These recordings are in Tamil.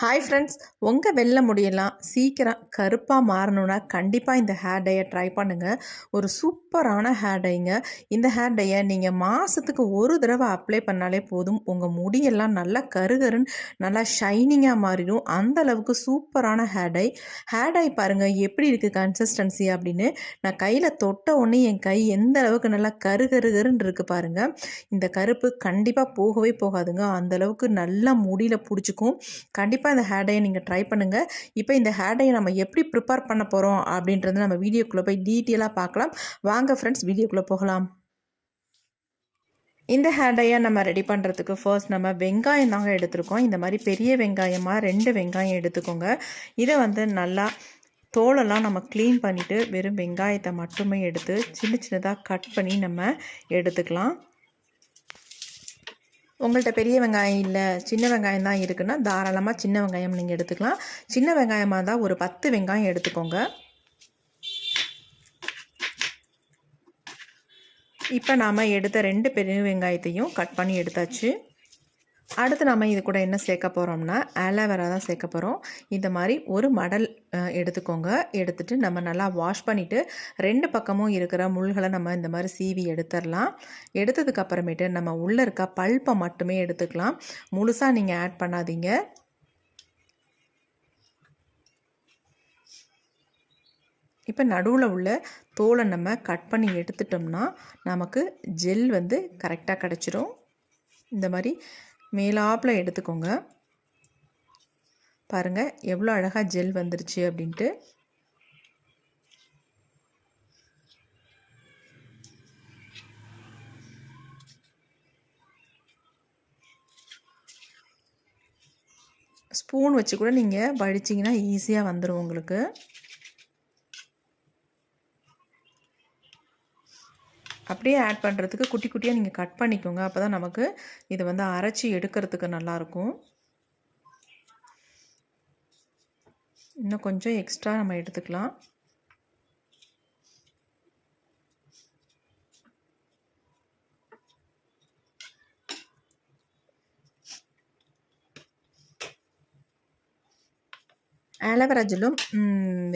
ஹாய் ஃப்ரெண்ட்ஸ் உங்கள் வெள்ள முடியெல்லாம் சீக்கிரம் கருப்பாக மாறணுன்னா கண்டிப்பாக இந்த ஹேர் டையை ட்ரை பண்ணுங்கள் ஒரு சூப்பரான ஹேர் டைங்க இந்த ஹேர் டையை நீங்கள் மாதத்துக்கு ஒரு தடவை அப்ளை பண்ணாலே போதும். உங்கள் முடியெல்லாம் நல்லா கருகருன்னு நல்லா ஷைனிங்காக மாறிடும். அந்த அளவுக்கு சூப்பரான ஹேர் டை ஹேர் டை பாருங்கள் எப்படி இருக்குது கன்சிஸ்டன்சி அப்படின்னு. நான் கையில் தொட்ட உடனே என் கை எந்த அளவுக்கு நல்லா கருகருகருன்னு இருக்குது பாருங்கள் இந்த கருப்பு கண்டிப்பாக போகவே போகாதுங்க. அந்த அளவுக்கு நல்லா முடியில் பிடிச்சிக்கும். கண்டிப்பாக கண்டிப்பாக இந்த ஹேர் டையை நீங்கள் ட்ரை பண்ணுங்கள் இப்போ இந்த ஹேர் டையை நம்ம எப்படி ப்ரிப்பேர் பண்ண போகிறோம் அப்படின்றது நம்ம வீடியோக்குள்ளே போய் டீட்டெயிலாக பார்க்கலாம். வாங்க ஃப்ரெண்ட்ஸ் வீடியோக்குள்ளே போகலாம். இந்த ஹேர் டையை நம்ம ரெடி பண்ணுறதுக்கு ஃபர்ஸ்ட் நம்ம வெங்காயம் தாங்க எடுத்துருக்கோம். இந்த மாதிரி பெரிய வெங்காயமாக ரெண்டு வெங்காயம் எடுத்துக்கோங்க. இதை வந்து நல்லா தோலெல்லாம் நம்ம க்ளீன் பண்ணிவிட்டு வெறும் வெங்காயத்தை மட்டுமே எடுத்து சின்ன சின்னதாக கட் பண்ணி நம்ம எடுத்துக்கலாம். உங்கள்கிட்ட பெரிய வெங்காயம் இல்லை சின்ன வெங்காயம் தான் இருக்குன்னா தாராளமாக சின்ன வெங்காயம் நீங்கள் எடுத்துக்கலாம். சின்ன வெங்காயமாக இருந்தால் ஒரு பத்து வெங்காயம் எடுத்துக்கோங்க. இப்போ நாம் எடுத்த ரெண்டு பெரிய வெங்காயத்தையும் கட் பண்ணி எடுத்தாச்சு. அடுத்து நம்ம இது கூட என்ன சேர்க்க போகிறோம்னா ஆலோவேரா தான் சேர்க்க போகிறோம் இந்த மாதிரி ஒரு மடல் எடுத்துக்கோங்க. எடுத்துகிட்டு நம்ம நல்லா வாஷ் பண்ணிவிட்டு ரெண்டு பக்கமும் இருக்கிற முள்களை நம்ம இந்த மாதிரி சீவி எடுத்துடலாம். எடுத்ததுக்கப்புறமேட்டு நம்ம உள்ளே இருக்க பல்ப்பை மட்டுமே எடுத்துக்கலாம். முழுசாக நீங்கள் ஆட் பண்ணாதீங்க. இப்போ நடுவில் உள்ள தோலை நம்ம கட் பண்ணி எடுத்துட்டோம்னா நமக்கு ஜெல் வந்து கரெக்டாக கிடச்சிரும். இந்த மாதிரி மேலாப்பில் எடுத்துக்கோங்க. பாருங்கள் எவ்வளோ அழகாக ஜெல் வந்துருச்சு அப்படின்ட்டு. ஸ்பூன் வச்சு கூட நீங்கள் வடிச்சிங்கன்னா ஈஸியாக வந்துடும் உங்களுக்கு. அப்படியே ஆட் பண்ணுறதுக்கு குட்டி குட்டியாக நீங்கள் கட் பண்ணிக்கோங்க. அப்போ தான் நமக்கு இதை வந்து அரைச்சி எடுக்கிறதுக்கு நல்லாயிருக்கும் இன்னும் கொஞ்சம் எக்ஸ்ட்ரா நம்ம எடுத்துக்கலாம். ஆலோவேரா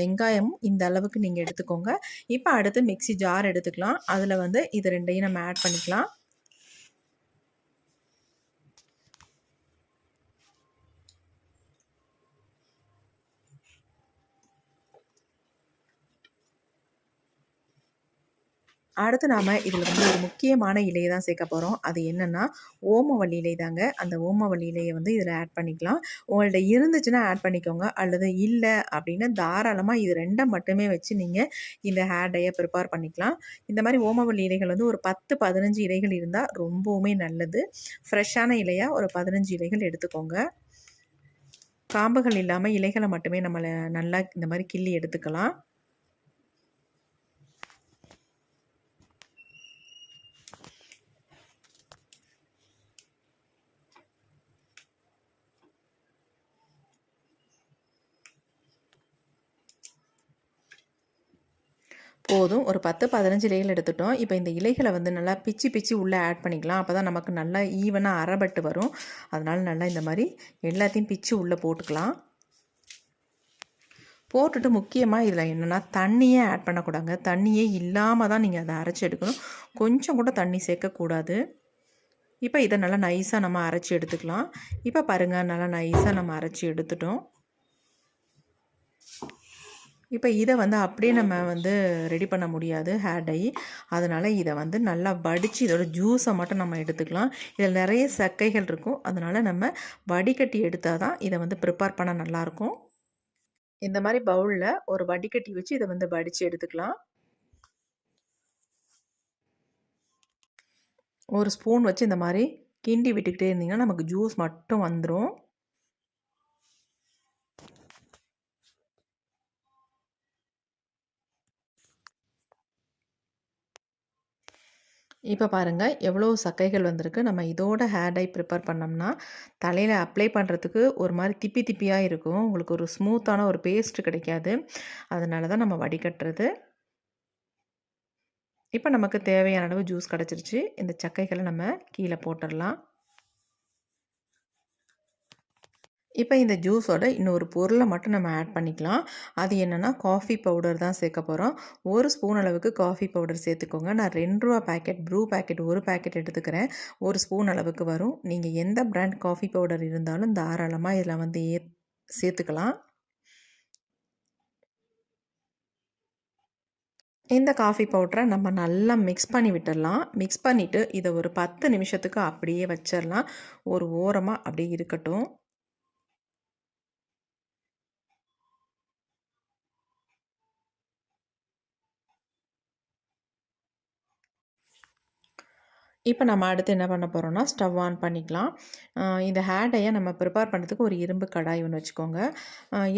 வெங்காயமும் இந்த அளவுக்கு நீங்கள் எடுத்துக்கோங்க. இப்போ அடுத்து மிக்சி ஜார் எடுத்துக்கலாம். அதில் வந்து இது ரெண்டையும் நம்ம ஆட் பண்ணிக்கலாம். அடுத்து நாம் இதில் வந்து ஒரு முக்கியமான இலையை தான் சேர்க்க போகிறோம் அது என்னென்னா ஓமவள்ளி இலை தாங்க. அந்த ஓமவள்ளி இலையை வந்து இதில் ஆட் பண்ணிக்கலாம். உங்கள்கிட்ட இருந்துச்சுன்னா ஆட் பண்ணிக்கோங்க. அல்லது இல்லை அப்படின்னா தாராளமாக இது ரெண்டை மட்டுமே வச்சு நீங்கள் இந்த ஹேர் டையை ப்ரிப்பேர் பண்ணிக்கலாம். இந்த மாதிரி ஓமவள்ளி இலைகள் வந்து ஒரு பத்து பதினஞ்சு இலைகள் இருந்தால் ரொம்பவுமே நல்லது. ஃப்ரெஷ்ஷான இலையாக ஒரு பதினஞ்சு இலைகள் எடுத்துக்கோங்க. காம்புகள் இல்லாமல் இலைகளை மட்டுமே நம்மளை நல்லா இந்த மாதிரி கிள்ளி எடுத்துக்கலாம். போதும். ஒரு பத்து பதினஞ்சு இலைகள் எடுத்துட்டோம். இப்போ இந்த இலைகளை வந்து நல்லா பிச்சு பிச்சு உள்ளே ஆட் பண்ணிக்கலாம். அப்போ தான் நமக்கு நல்லா ஈவனாக அரைபட்டு வரும். அதனால் நல்லா இந்த மாதிரி எல்லாத்தையும் பிச்சு உள்ளே போட்டுக்கலாம். போட்டுட்டு முக்கியமாக இதில் என்னென்னா தண்ணியே ஆட் பண்ணக்கூடாங்க தண்ணியே இல்லாமல் தான் நீங்கள் அதை அரைச்சி எடுக்கணும். கொஞ்சம் கூட தண்ணி சேர்க்கக்கூடாது. இப்போ இதை நல்லா நைஸாக நம்ம அரைச்சி எடுத்துக்கலாம். இப்போ பாருங்கள் நல்லா நைஸாக நம்ம அரைச்சி எடுத்துட்டோம். இப்போ இதை வந்து அப்படியே நம்ம வந்து ரெடி பண்ண முடியாது ஹேர் டை அதனால் இதை வந்து நல்லா வடித்து இதோட ஜூஸை மட்டும் நம்ம எடுத்துக்கலாம். இதில் நிறைய சக்கைகள் இருக்கும். அதனால் நம்ம வடிகட்டி எடுத்தால் தான் இதை வந்து ப்ரிப்பேர் பண்ண நல்லாயிருக்கும். இந்த மாதிரி பவுலில் ஒரு வடிகட்டி வச்சு இதை வந்து வடித்து எடுத்துக்கலாம். ஒரு ஸ்பூன் வச்சு இந்த மாதிரி கிண்டி விட்டுக்கிட்டே இருந்தீங்கன்னா நமக்கு ஜூஸ் மட்டும் வந்துடும் இப்போ பாருங்கள் எவ்வளோ சக்கைகள் வந்திருக்கு. நம்ம இதோட ஹேர் டை ப்ரிப்பேர் பண்ணோம்னா தலையில் அப்ளை பண்ணுறதுக்கு ஒரு மாதிரி திப்பி திப்பியாக இருக்கும். உங்களுக்கு ஒரு ஸ்மூத்தான ஒரு பேஸ்ட்டு கிடைக்காது. அதனால தான் நம்ம வடிகட்டுறது. இப்போ நமக்கு தேவையான அளவு ஜூஸ் கிடச்சிருச்சு. இந்த சக்கைகளை நம்ம கீழே போட்டுடலாம். இப்போ இந்த ஜூஸோட இன்னொரு பொருளை மட்டும் நம்ம ஆட் பண்ணிக்கலாம். அது என்னென்னா காஃபி பவுடர் தான் சேர்க்க போகிறோம் ஒரு ஸ்பூன் அளவுக்கு காஃபி பவுடர் சேர்த்துக்கோங்க. நான் ரெண்டு ரூபா பேக்கெட் ப்ரூ பேக்கெட் ஒரு பேக்கெட் எடுத்துக்கிறேன். ஒரு ஸ்பூன் அளவுக்கு வரும். நீங்கள் எந்த பிராண்ட் காஃபி பவுடர் இருந்தாலும் தாராளமாக இதில் வந்து ஏ சேர்த்துக்கலாம். இந்த காஃபி பவுட்ரை நம்ம நல்லா மிக்ஸ் பண்ணி விட்டுடலாம். மிக்ஸ் பண்ணிவிட்டு இதை ஒரு பத்து நிமிஷத்துக்கு அப்படியே வச்சிடலாம். ஒரு ஓரமாக அப்படியே இருக்கட்டும். இப்போ நம்ம அடுத்து என்ன பண்ண போகிறோம்னா ஸ்டவ் ஆன் பண்ணிக்கலாம். இந்த ஹேடையை நம்ம ப்ரிப்பேர் பண்ணுறதுக்கு ஒரு இரும்பு கடாய் ஒன்று வச்சுக்கோங்க.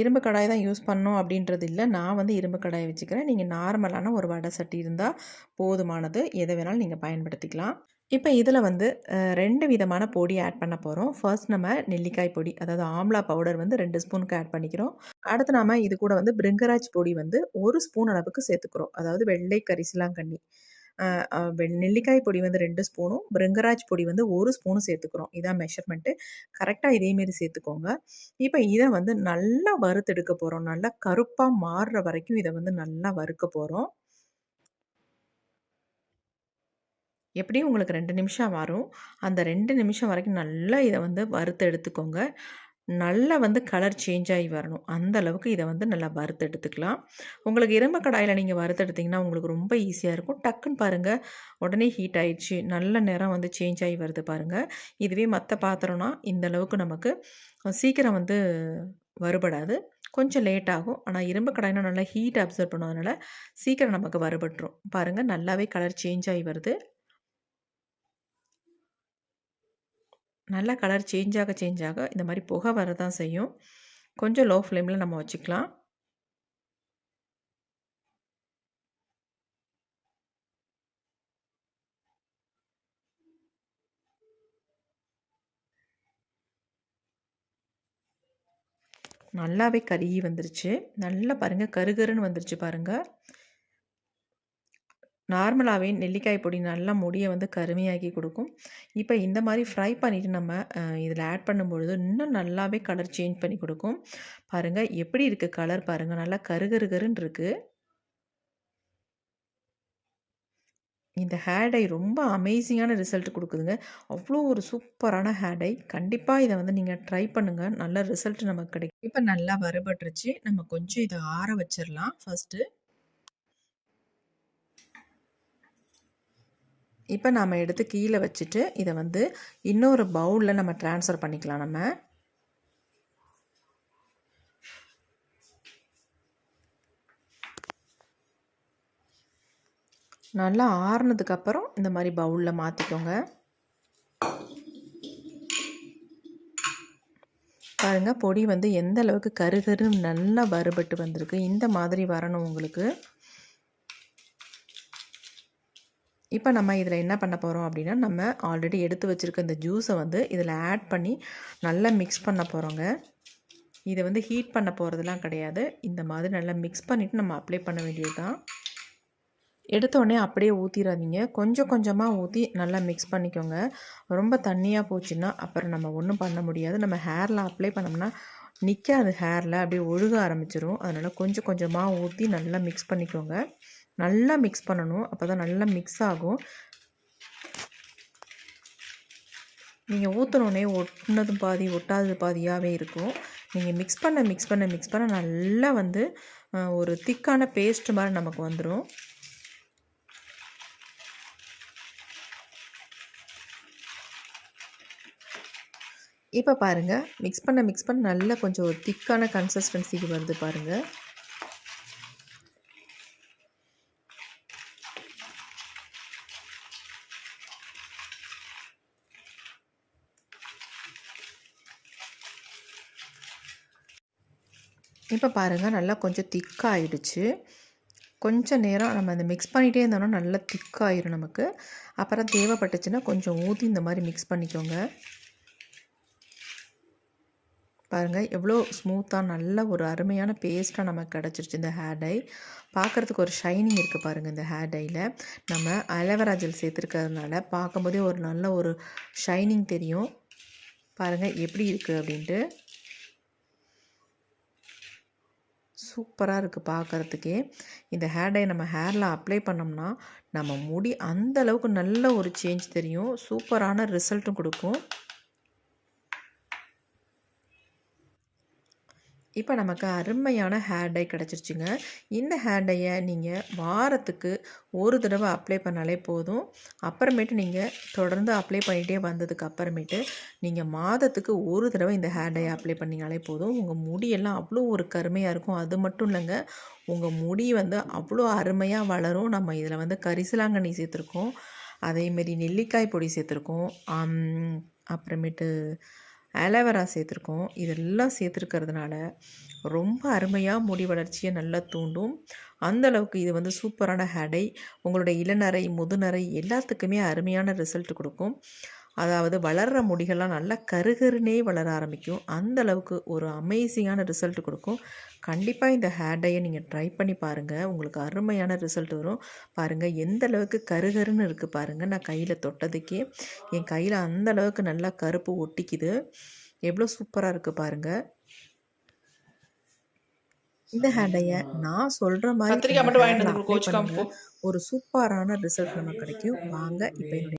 இரும்பு கடாய் தான் யூஸ் பண்ணோம் அப்படின்றது இல்லை. நான் வந்து இரும்பு கடாய் வச்சுக்கிறேன். நீங்கள் நார்மலான ஒரு வடை சட்டி இருந்தால் போதுமானது. எதை வேணாலும் நீங்கள் பயன்படுத்திக்கலாம். இப்போ இதில் வந்து ரெண்டு விதமான பொடி ஆட் பண்ண போகிறோம் ஃபர்ஸ்ட் நம்ம நெல்லிக்காய் பொடி அதாவது ஆம்லா பவுடர் வந்து ரெண்டு ஸ்பூனுக்கு ஆட் பண்ணிக்கிறோம். அடுத்து நாம் இது கூட வந்து பிரிங்கராஜ் பொடி வந்து ஒரு ஸ்பூன் அளவுக்கு சேர்த்துக்கிறோம். அதாவது வெள்ளை கரிசலாங்கண்ணி. நெல்லிக்காய் பொடி வந்து ரெண்டு ஸ்பூனும் பிருங்கராஜ் பொடி வந்து ஒரு ஸ்பூனும் சேர்த்துக்கிறோம். இதான் மெஷர்மெண்ட்டு கரெக்டாக இதேமாரி சேர்த்துக்கோங்க. இப்போ இதை வந்து நல்லா வறுத்தெடுக்க போகிறோம் நல்லா கருப்பாக மாறுற வரைக்கும் இதை வந்து நல்லா வறுக்க போகிறோம் எப்படியும் உங்களுக்கு ரெண்டு நிமிஷம் வரும். அந்த ரெண்டு நிமிஷம் வரைக்கும் நல்லா இதை வந்து வறுத்து எடுத்துக்கோங்க. நல்லா வந்து கலர் சேஞ்ச் ஆகி வரணும். அந்த அளவுக்கு இதை வந்து நல்லா வறுத்து எடுத்துக்கலாம். உங்களுக்கு இரும்பு கடாயில் நீங்கள் வறுத்தெடுத்திங்கன்னா உங்களுக்கு ரொம்ப ஈஸியாக இருக்கும். டக்குன்னு பாருங்கள் உடனே ஹீட் ஆயிடுச்சு. நல்ல நேரம் வந்து சேஞ்ச் ஆகி வருது பாருங்கள் இதுவே மற்ற பாத்திரம்னா இந்த அளவுக்கு நமக்கு சீக்கிரம் வந்து வறுபடாது. கொஞ்சம் லேட் ஆகும். ஆனால் இரும்பு கடாயினா நல்லா ஹீட் அப்சர்வ் பண்ணுவதனால சீக்கிரம் நமக்கு வருபட்டுரும் பாருங்கள் நல்லாவே கலர் சேஞ்ச் ஆகி வருது. நல்லா கலர் சேஞ்ச் ஆக சேஞ்ச் ஆக இந்த மாதிரி புகை வர தான் செய்யும். கொஞ்சம் லோ ஃப்ளேமில் நம்ம வச்சுக்கலாம். நல்லாவே கருகி வந்துருச்சு. நல்லா பாருங்கள் கருகருன்னு வந்துருச்சு பாருங்கள் நார்மலாகவே நெல்லிக்காய் பொடி நல்லா முடியை வந்து கருமையாக்கி கொடுக்கும். இப்போ இந்த மாதிரி ஃப்ரை பண்ணிவிட்டு நம்ம இதில் ஆட் பண்ணும்பொழுது இன்னும் நல்லாவே கலர் சேஞ்ச் பண்ணி கொடுக்கும். பாருங்கள் எப்படி இருக்குது கலர் பாருங்கள் நல்லா கருகருகருன்னு இருக்குது இந்த ஹேர் டை ரொம்ப அமேசிங்கான ரிசல்ட் கொடுக்குதுங்க. அவ்வளோ ஒரு சூப்பரான ஹேர் டை கண்டிப்பாக இதை வந்து நீங்கள் ட்ரை பண்ணுங்கள் நல்ல ரிசல்ட் நமக்கு கிடைக்கும். இப்போ நல்லா வறுபட்டுருச்சு. நம்ம கொஞ்சம் இதை ஆற வச்சிடலாம் ஃபஸ்ட்டு இப்போ நாம் எடுத்து கீழே வச்சுட்டு இதை வந்து இன்னொரு பவுலில் நம்ம ட்ரான்ஸ்ஃபர் பண்ணிக்கலாம் நம்ம. நல்லா ஆறுனதுக்கப்புறம் இந்த மாதிரி பவுலில் மாற்றிக்கோங்க பாருங்கள் பொடி வந்து எந்த அளவுக்கு கருகருன்னு நல்லா வறுபட்டு வந்திருக்கு. இந்த மாதிரி வரணும் உங்களுக்கு. இப்போ நம்ம இதில் என்ன பண்ண போகிறோம் அப்படின்னா நம்ம ஆல்ரெடி எடுத்து வச்சுருக்க இந்த ஜூஸை வந்து இதில் ஆட் பண்ணி நல்லா மிக்ஸ் பண்ண போகிறோங்க இதை வந்து ஹீட் பண்ண போகிறதுலாம் கிடையாது. இந்த மாதிரி நல்லா மிக்ஸ் பண்ணிவிட்டு நம்ம அப்ளை பண்ண வேண்டியது தான் எடுத்தோடனே அப்படியே ஊற்றிடாதீங்க கொஞ்சம் கொஞ்சமாக ஊற்றி நல்லா மிக்ஸ் பண்ணிக்கோங்க. ரொம்ப தண்ணியாக போச்சுன்னா அப்புறம் நம்ம ஒன்றும் பண்ண முடியாது. நம்ம ஹேரில் அப்ளை பண்ணோம்னா நிற்காது ஹேரில் அப்படியே ஒழுக ஆரம்பிச்சிரும். அதனால் கொஞ்சம் கொஞ்சமாக ஊற்றி நல்லா மிக்ஸ் பண்ணிக்கோங்க. நல்லா மிக்ஸ் பண்ணணும். அப்போ தான் நல்லா மிக்ஸ் ஆகும். நீங்கள் ஊற்றினோடனே ஒட்டினதும் பாதி ஒட்டாதது பாதியாகவே இருக்கும். நீங்கள் மிக்ஸ் பண்ண மிக்ஸ் பண்ண மிக்ஸ் பண்ண நல்லா வந்து ஒரு திக்கான பேஸ்ட் மாதிரி நமக்கு வந்துடும் இப்போ பாருங்கள் மிக்ஸ் பண்ண மிக்ஸ் பண்ண நல்லா கொஞ்சம் ஒரு திக்கான கன்சிஸ்டன்சிக்கு வருது பாருங்கள் இப்போ பாருங்கள் நல்லா கொஞ்சம் திக்காகிடுச்சு கொஞ்சம் நேரம் நம்ம அந்த மிக்ஸ் பண்ணிகிட்டே இருந்தோம்னா நல்லா திக்காயிரும் நமக்கு. அப்புறம் தேவைப்பட்டுச்சுன்னா கொஞ்சம் ஊற்றி இந்த மாதிரி மிக்ஸ் பண்ணிக்கோங்க. பாருங்கள் எவ்வளோ ஸ்மூத்தாக நல்ல ஒரு அருமையான பேஸ்ட்டாக நமக்கு கிடச்சிருச்சு இந்த ஹேர் டை பார்க்குறதுக்கு ஒரு ஷைனிங் இருக்குது பாருங்கள் இந்த ஹேர் டையில் நம்ம அலோவேரா ஜெல் சேர்த்துருக்கிறதுனால பார்க்கும்போதே ஒரு நல்ல ஒரு ஷைனிங் தெரியும். பாருங்கள் எப்படி இருக்குது அப்படின்ட்டு. சூப்பராக இருக்குது பார்க்குறதுக்கே இந்த ஹேர் டை நம்ம ஹேரில் அப்ளை பண்ணோம்னா நம்ம முடி அந்த அளவுக்கு நல்ல ஒரு சேஞ்ச் தெரியும். சூப்பரான ரிசல்ட்டும் கொடுக்கும். இப்போ நமக்கு அருமையான ஹேர் டை கிடச்சிருச்சுங்க. இந்த ஹேர் டையை நீங்கள் வாரத்துக்கு ஒரு தடவை அப்ளை பண்ணாலே போதும். அப்புறமேட்டு நீங்கள் தொடர்ந்து அப்ளை பண்ணிகிட்டே வந்ததுக்கு அப்புறமேட்டு நீங்கள் மாதத்துக்கு ஒரு தடவை இந்த ஹேர் டையை அப்ளை பண்ணிங்கனாலே போதும். உங்கள் முடியெல்லாம் அவ்வளோ ஒரு கருமையாக இருக்கும். அது மட்டும் இல்லைங்க உங்கள் முடி வந்து அவ்வளோ அருமையாக வளரும். நம்ம இதில் வந்து கரிசலாங்கண்ணி சேர்த்துருக்கோம். அதேமாரி நெல்லிக்காய் பொடி சேர்த்துருக்கோம். அப்புறமேட்டு ஆலோவேரா சேர்த்துருக்கோம். இதெல்லாம் சேர்த்துருக்கிறதுனால ரொம்ப அருமையாக முடி வளர்ச்சியை நல்லா தூண்டும். அந்த அளவுக்கு இது வந்து சூப்பரான ஹேடை. உங்களுடைய இளநரை முதுநரை எல்லாத்துக்குமே அருமையான ரிசல்ட் கொடுக்கும். அதாவது வளர்கிற முடிகள்லாம் நல்லா கருகருனே வளர ஆரம்பிக்கும். அந்த அளவுக்கு ஒரு அமேசிங்கான ரிசல்ட் கொடுக்கும். கண்டிப்பாக இந்த ஹேர் டையை நீங்கள் ட்ரை பண்ணி பாருங்கள் உங்களுக்கு அருமையான ரிசல்ட் வரும். பாருங்கள் எந்த அளவுக்கு கருகருன்னு இருக்குது பாருங்கள் நான் கையில் தொட்டதுக்கே. என் கையில் அந்த அளவுக்கு நல்லா கருப்பு ஒட்டிக்குது. எவ்வளோ சூப்பராக இருக்குது பாருங்கள் இந்த ஹேர் டையை நான் சொல்கிற மாதிரி. ஒரு சூப்பரான ரிசல்ட் நமக்கு கிடைக்கும். வாங்க இப்போ என்னுடைய